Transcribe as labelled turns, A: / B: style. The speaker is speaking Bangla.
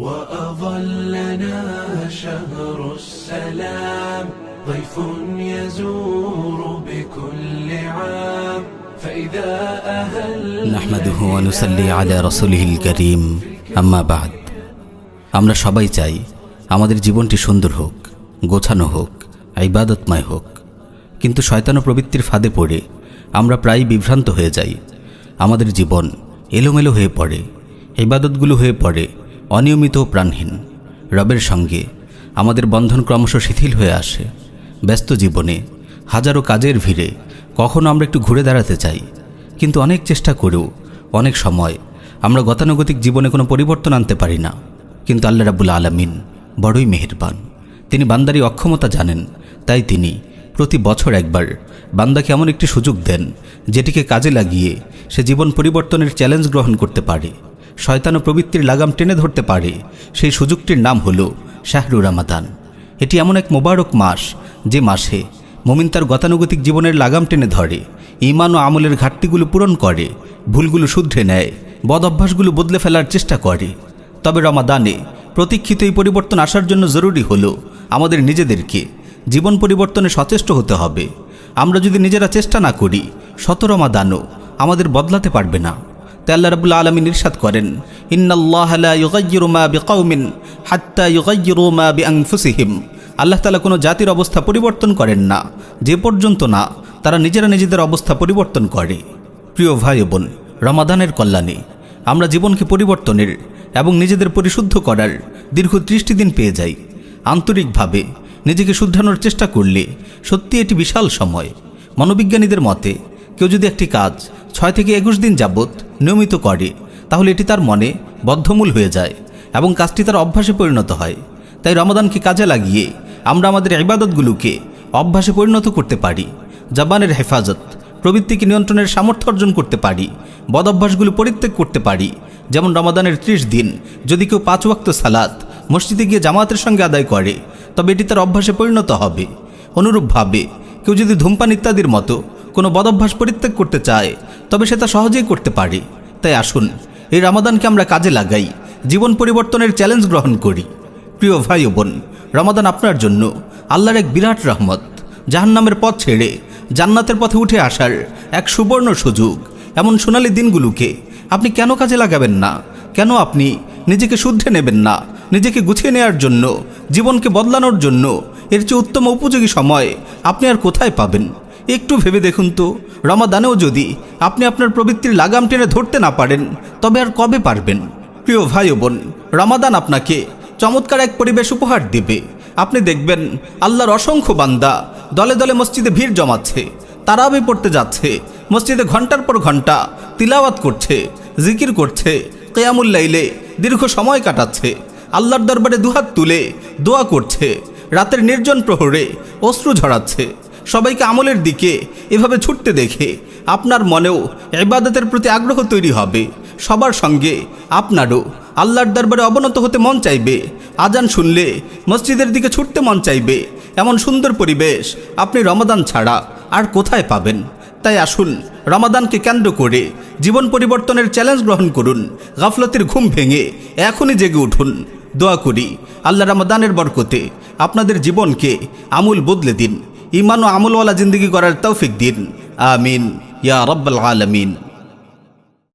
A: وأظلنا شهر السلام ضيف يزور بكل عام فإذا أهل
B: নাহমাদুহু অনুসাল্লি আলা রসুলহিল করিম আম্মা বাদ আমরা সবাই চাই আমাদের জীবনটি সুন্দর হোক গোছানো হোক ইবাদতময় হোক কিন্তু শয়তান ও প্রবৃত্তির ফাঁদে পড়ে আমরা প্রায়ই বিভ্রান্ত হয়ে যাই আমাদের জীবন এলোমেলো হয়ে পড়ে ইবাদতগুলো হয়ে পড়ে অনিয়মিত ও প্রাণহীন। রবের সঙ্গে আমাদের বন্ধন ক্রমশ শিথিল হয়ে আসে। ব্যস্ত জীবনে, হাজারো কাজের ভিড়ে কখনো আমরা একটু ঘুরে দাঁড়াতে চাই। কিন্তু অনেক চেষ্টা করেও, অনেক সময় আমরা গতানুগতিক জীবনে কোনো পরিবর্তন আনতে পারি না। কিন্তু আল্লাহ রাবুল আলমিন বড়ই মেহেরবান। তিনি বান্দারি অক্ষমতা জানেন, তাই তিনি প্রতি বছর একবার বান্দাকে এমন একটি সুযোগ দেন, যেটিকে কাজে লাগিয়ে সে জীবন পরিবর্তনের চ্যালেঞ্জ গ্রহণ করতে পারে। শয়তান ও প্রবৃত্তির লাগাম টেনে ধরতে পারে। সেই সুযোগটির নাম হল শাহরু রামাদান। এটি এমন এক মোবারক মাস, যে মাসে মমিন তার গতানুগতিক জীবনের লাগাম টেনে ধরে ইমান ও আমলের ঘাটতিগুলো পূরণ করে, ভুলগুলো শুধরে নেয়, বদ অভ্যাসগুলো বদলে ফেলার চেষ্টা করে। তবে রমাদানে প্রতীক্ষিত এই পরিবর্তন আসার জন্য জরুরি হলো আমাদের নিজেদেরকে জীবন পরিবর্তনে সচেষ্ট হতে হবে। আমরা যদি নিজেরা চেষ্টা না করি, শত রমাদানও আমাদের বদলাতে পারবে না। তাই আল্লাহ রাবুল আলমিন ইরশাদ করেন, ইন্নাল্লাহ লা ইউগাইয়িরু মা বিকাউমিন হাত্তা আল্লাহ তালা কোনো জাতির অবস্থা পরিবর্তন করেন না, যে পর্যন্ত না তারা নিজেরা নিজেদের অবস্থা পরিবর্তন করে। প্রিয় ভাই বোন, রমাদানের কল্যাণে আমরা জীবনকে পরিবর্তনের এবং নিজেদের পরিশুদ্ধ করার দীর্ঘ ত্রিশটি দিন পেয়ে যাই। আন্তরিকভাবে নিজেকে শুধরানোর চেষ্টা করলে সত্যি এটি বিশাল সময়। মনোবিজ্ঞানীদের মতে, কেউ যদি একটি কাজ ছয় থেকে একুশ দিন যাবৎ নিয়মিত করে তাহলে এটি তার মনে বদ্ধমূল হয়ে যায় এবং কাজটি তার অভ্যাসে পরিণত হয়। তাই রমাদানকে কাজে লাগিয়ে আমরা আমাদের ইবাদতগুলোকে অভ্যাসে পরিণত করতে পারি, জবানের হেফাজত, প্রবৃত্তিকে নিয়ন্ত্রণের সামর্থ্য অর্জন করতে পারি বদ অভ্যাসগুলো পরিত্যাগ করতে পারি। যেমন রমাদানের ত্রিশ দিন, যদি কেউ পাঁচ ওয়াক্ত সালাত মসজিদে গিয়ে জামাতের সঙ্গে আদায় করে, তবে এটি তার অভ্যাসে পরিণত হবে। অনুরূপভাবে, কেউ যদি ধূমপান ইত্যাদির মতো কোনো বদভ্যাস পরিত্যাগ করতে চায় তবে সে তা সহজেই করতে পারে। তাই আসুন, এই রামাদানকে আমরা কাজে লাগাই, জীবন পরিবর্তনের চ্যালেঞ্জ গ্রহণ করি। প্রিয় ভাই বোন, রমাদান আপনার জন্য, আল্লাহর এক বিরাট রহমত। জাহান্নামের পথ ছেড়ে, জান্নাতের পথে উঠে আসার এক সুবর্ণ সুযোগ, এমন সোনালি দিনগুলোকে আপনি কেন কাজে লাগাবেন না? কেন আপনি নিজেকে শুদ্ধে নেবেন না? নিজেকে গুছিয়ে নেওয়ার জন্য, জীবনকে বদলানোর জন্য, এর চেয়ে উত্তম উপযোগী সময় আপনি আর কোথায় পাবেন? একটু ভেবে দেখুন তো। রমাদানেও যদি আপনি আপনার প্রবৃত্তির লাগাম টেনে ধরতে না পারেন, তবে আর কবে পারবেন? প্রিয় ভাই ও বোন, রমাদান আপনাকে চমৎকার এক পরিবেশ উপহার দেবে। আপনি দেখবেন আল্লাহর অসংখ্য বান্দা দলে দলে মসজিদে ভিড় জমাচ্ছে, তারাবি পড়তে যাচ্ছে, মসজিদে ঘণ্টার পর ঘণ্টা তিলাওয়াত করছে, জিকির করছে কেয়ামুল্লাইলে দীর্ঘ সময় কাটাচ্ছে, আল্লাহর দরবারে দুহাত তুলে দোয়া করছে, রাতের নির্জন প্রহরে অশ্রু ঝরাচ্ছে। সবাইকে আমলের দিকে এভাবে ছুটতে দেখে আপনার মনেও ইবাদতের প্রতি আগ্রহ তৈরি হবে। সবার সঙ্গে আপনারও আল্লাহর দরবারে অবনত হতে মন চাইবে। আজান শুনলে মসজিদের দিকে ছুটতে মন চাইবে। এমন সুন্দর পরিবেশ আপনি রমাদান ছাড়া আর কোথায় পাবেন? তাই আসুন রমাদানকে কেন্দ্র করে জীবন পরিবর্তনের চ্যালেঞ্জ গ্রহণ করুন। গাফলতির ঘুম ভেঙে এখনই জেগে উঠুন। দোয়া করি, আল্লাহ রমাদানের বরকতে আপনাদের জীবনকে আমূল বদলে দিন। ইমান ও আমলওয়ালা জিন্দগি করার তৌফিক দিন। আমিন। ইয়া রব্বাল আলমিন।